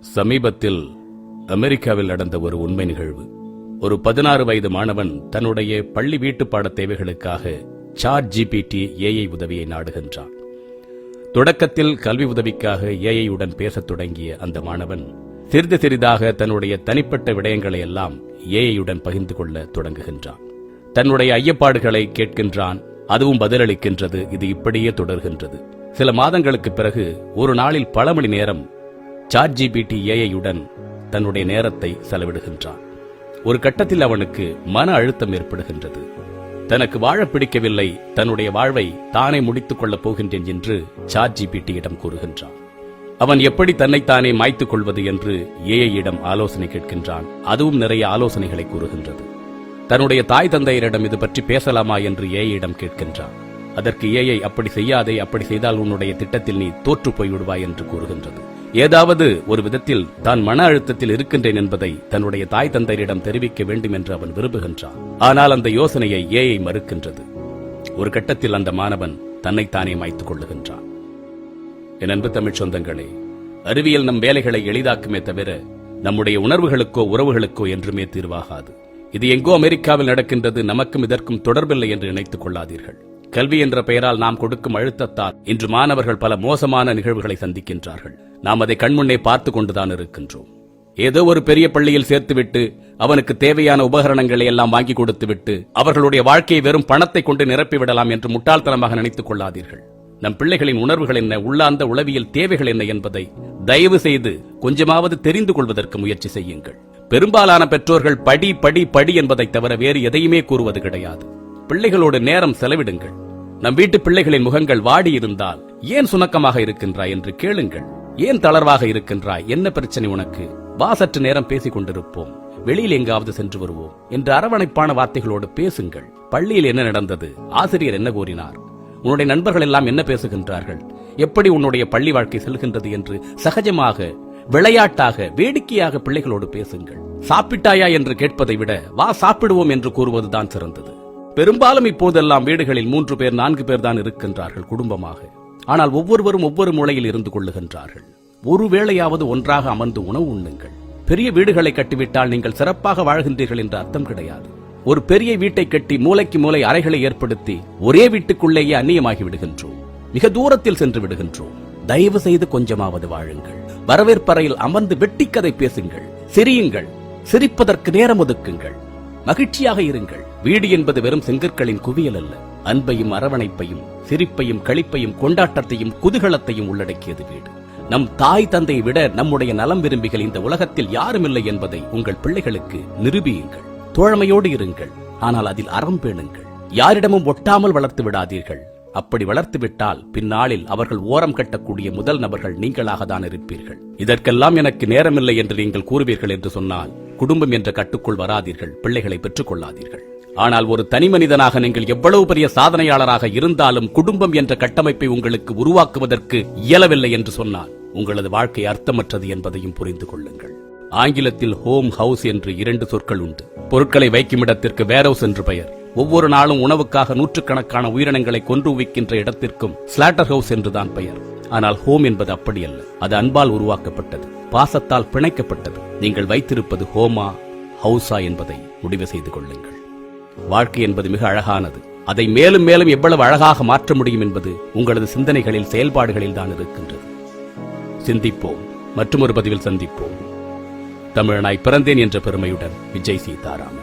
சமீபத்தில் அமெரிக்காவில் நடந்த ஒரு உண்மை நிகழ்வு. ஒரு பதினாறு வயது மாணவன் தன்னுடைய பள்ளி வீட்டு பாட தேவைகளுக்காக சாட் ஜிபிடி ஏஐ உதவியை நாடுகின்றான். தொடக்கத்தில் கல்வி உதவிக்காக ஏஐயுடன் பேசத் தொடங்கிய அந்த மாணவன் சிறிது சிறிதாக தன்னுடைய தனிப்பட்ட விடயங்களை எல்லாம் ஏஐ பகிர்ந்து கொள்ள தொடங்குகின்றான். தன்னுடைய ஐயப்பாடுகளை கேட்கின்றான் அதுவும் பதிலளிக்கின்றது இது இப்படியே தொடர்கின்றது. சில மாதங்களுக்கு பிறகு ஒரு நாளில் பல மணி நேரம் சாட் ஜிபிடி ஏஐயுடன் தன்னுடைய நேரத்தை செலவிடுகின்றான். ஒரு கட்டத்தில் அவனுக்கு மன அழுத்தம் ஏற்படுகின்றது. தனக்கு வாழ பிடிக்கவில்லை தன்னுடைய வாழ்வை தானே முடித்துக் கொள்ளப் போகின்றேன் என்று சாட் ஜிபிடியிடம் கூறுகின்றான். அவன் எப்படி தன்னைத்தானே மாய்த்துக் கொள்வது என்று ஏஐயிடம் ஆலோசனை கேட்கின்றான். அதுவும் நிறைய ஆலோசனைகளை கூறுகின்றது. தன்னுடைய தாய் தந்தையரிடம் இது பற்றி பேசலாமா என்று ஏஐயிடம் கேட்கின்றான். அதற்கு ஏஐ அப்படி செய்யாதே அப்படி செய்தால் உன்னுடைய திட்டத்தில் நீ தோற்று போய்விடுவாய் என்று கூறுகின்றது. ஏதாவது ஒரு விதத்தில் தான் மன அழுத்தத்தில் இருக்கின்றேன் என்பதை தன்னுடைய தாய் தந்தையரிடம் தெரிவிக்க வேண்டும் என்று அவன் விரும்புகின்றான். ஆனால் அந்த யோசனையை ஏஐ மறுக்கின்றது. ஒரு கட்டத்தில் அந்த மாணவன் தன்னைத்தானே மாய்த்துக் கொள்ளுகின்றான். என் அன்பு தமிழ் சொந்தங்களே அறிவியல் நம் வேலைகளை எளிதாக்குமே தவிர நம்முடைய உணர்வுகளுக்கோ உறவுகளுக்கோ என்றுமே தீர்வாகாது. இது எங்கோ அமெரிக்காவில் நடக்கின்றது நமக்கும் இதற்கும் தொடர்பில்லை என்று நினைத்துக் கொள்ளாதீர்கள். கல்வி என்ற பெயரால் நாம் கொடுக்கும் அழுத்தத்தால் இன்று மாணவர்கள் பல மோசமான நிகழ்வுகளை சந்திக்கின்றார்கள். நாம் அதை கண்முன்னே பார்த்து கொண்டுதான் இருக்கின்றோம். ஏதோ ஒரு பெரிய பள்ளியில் சேர்த்துவிட்டு அவனுக்கு தேவையான உபகரணங்களை எல்லாம் வாங்கி கொடுத்துவிட்டு அவர்களுடைய வாழ்க்கையை வெறும் பணத்தை கொண்டு நிரப்பிவிடலாம் என்று முட்டாள்தனமாக நினைத்துக் கொள்ளாதீர்கள். நம் பிள்ளைகளின் உணர்வுகள் என்ன உள்ளார்ந்த உளவியல் தேவைகள் என்ன என்பதை தயவு செய்து கொஞ்சமாவது தெரிந்து கொள்வதற்கு முயற்சி செய்யுங்கள். பெரும்பாலான பெற்றோர்கள் படி படி படி என்பதை தவிர வேறு எதையுமே கூறுவது கிடையாது. பிள்ளைகளோடு நேரம் செலவிடுங்கள். நம் வீட்டு பிள்ளைகளின் முகங்கள் வாடி இருந்தால் ஏன் சுணக்கமாக இருக்கின்றாய் என்று கேளுங்கள். ஏன் தளர்வாக இருக்கின்றாய்? என்ன பிரச்சனை உனக்கு? வா சற்று நேரம் பேசிக் கொண்டிருப்போம். வெளியில் எங்காவது சென்று வருவோம் என்று அரவணைப்பான வார்த்தைகளோடு பேசுங்கள். பள்ளியில் என்ன நடந்தது? ஆசிரியர் என்ன கூறினார்? உன்னுடைய நண்பர்கள் எல்லாம் என்ன பேசுகின்றார்கள்? எப்படி உன்னுடைய பள்ளி வாழ்க்கை செல்கின்றது என்று சகஜமாக விளையாட்டாக வேடிக்கையாக பிள்ளைகளோடு பேசுங்கள். சாப்பிட்டாயா என்று கேட்பதை விட வா சாப்பிடுவோம் என்று கூறுவதுதான் சிறந்தது. பெரும்பாலும் இப்போதெல்லாம் வீடுகளில் மூன்று பேர் நான்கு பேர் தான் இருக்கின்றார்கள் குடும்பமாக. ஆனால் ஒவ்வொருவரும் ஒவ்வொரு மூலையில் இருந்து கொள்ளுகின்றார்கள். ஒருவேளையாவது ஒன்றாக அமர்ந்து உணவு உண்ணுங்கள். பெரிய வீடுகளை கட்டிவிட்டால் நீங்கள் சிறப்பாக வாழ்கின்றீர்கள் என்ற அர்த்தம் கிடையாது. ஒரு பெரிய வீட்டை கட்டி மூலைக்கு மூலை அறைகளை ஏற்படுத்தி ஒரே வீட்டுக்குள்ளேயே அந்நியமாகி விடுகின்றோம். மிக தூரத்தில் சென்று விடுகின்றோம். தயவு செய்து கொஞ்சமாவது வாழுங்கள். வரவேற்பறையில் அமர்ந்து வெட்டிக்கதை பேசுங்கள். சிரியுங்கள். சிரிப்பதற்கு நேரம் ஒதுக்குங்கள். மகிழ்ச்சியாக இருங்கள். வீடு என்பது வெறும் செங்கற்களின் குவியல் அல்ல. அன்பையும் அரவணைப்பையும் சிரிப்பையும் களிப்பையும் கொண்டாட்டத்தையும் குதூகலத்தையும் உள்ளடக்கியது வீடு. நம் தாய் தந்தையை விட நம்முடைய நலம் விரும்பிகள் இந்த உலகத்தில் யாரும் இல்லை என்பதை உங்கள் பிள்ளைகளுக்கு நிரூபியுங்கள். தோழமையோடு இருங்கள். ஆனால் அதில் அறம் பேணுங்கள். யாரிடமும் ஒட்டாமல் வளர்த்து விடாதீர்கள். அப்படி வளர்த்துவிட்டால் பின்னாளில் அவர்கள் ஓரம் கட்டக்கூடிய முதல் நபர்கள் நீங்களாக தான் இருப்பீர்கள். இதற்கெல்லாம் எனக்கு நேரமில்லை என்று நீங்கள் கூறுவீர்கள் என்று சொன்னால் குடும்பம் என்ற கட்டுக்குள் வராதீர்கள் பிள்ளைகளை பெற்றுக் கொள்ளாதீர்கள் ஆனால் ஒரு தனி மனிதனாக நீங்கள் எவ்வளவு பெரிய சாதனையாளராக இருந்தாலும் குடும்பம் என்ற கட்டமைப்பை உங்களுக்கு உருவாக்குவதற்கு இயலவில்லை என்று சொன்னால் உங்களது வாழ்க்கை அர்த்தமற்றது என்பதையும் புரிந்து கொள்ளுங்கள். ஆங்கிலத்தில் ஹோம் ஹவுஸ் என்று இரண்டு சொற்கள் உண்டு. பொருட்களை வைக்கும் இடத்திற்கு வேரோஸ் என்று பெயர். ஒவ்வொரு நாளும் உணவுக்காக நூற்றுக்கணக்கான உயிரினங்களை கொன்று உவிக்கின்ற இடத்திற்கும் ஸ்லாட்டர் ஹவுஸ் என்றுதான் பெயர். ஆனால் ஹோம் என்பது அப்படி அல்ல அது அன்பால் உருவாக்கப்பட்டது. பாசத்தால் பிணைக்கப்பட்டது. நீங்கள் வைத்திருப்பது ஹோமா ஹவுஸா என்பதை முடிவு செய்து கொள்ளுங்கள். வாழ்க்கை என்பது மிக அழகானது. அதை மேலும் மேலும் எவ்வளவு அழகாக மாற்ற முடியும் என்பது உங்களது சிந்தனைகளில் செயல்பாடுகளில் தான் இருக்கின்றது. சிந்திப்போம். மற்றும் ஒரு பதிவில் சந்திப்போம். தமிழனாய் பிறந்தேன் என்ற பெருமையுடன் விஜய் சீதாராமன்.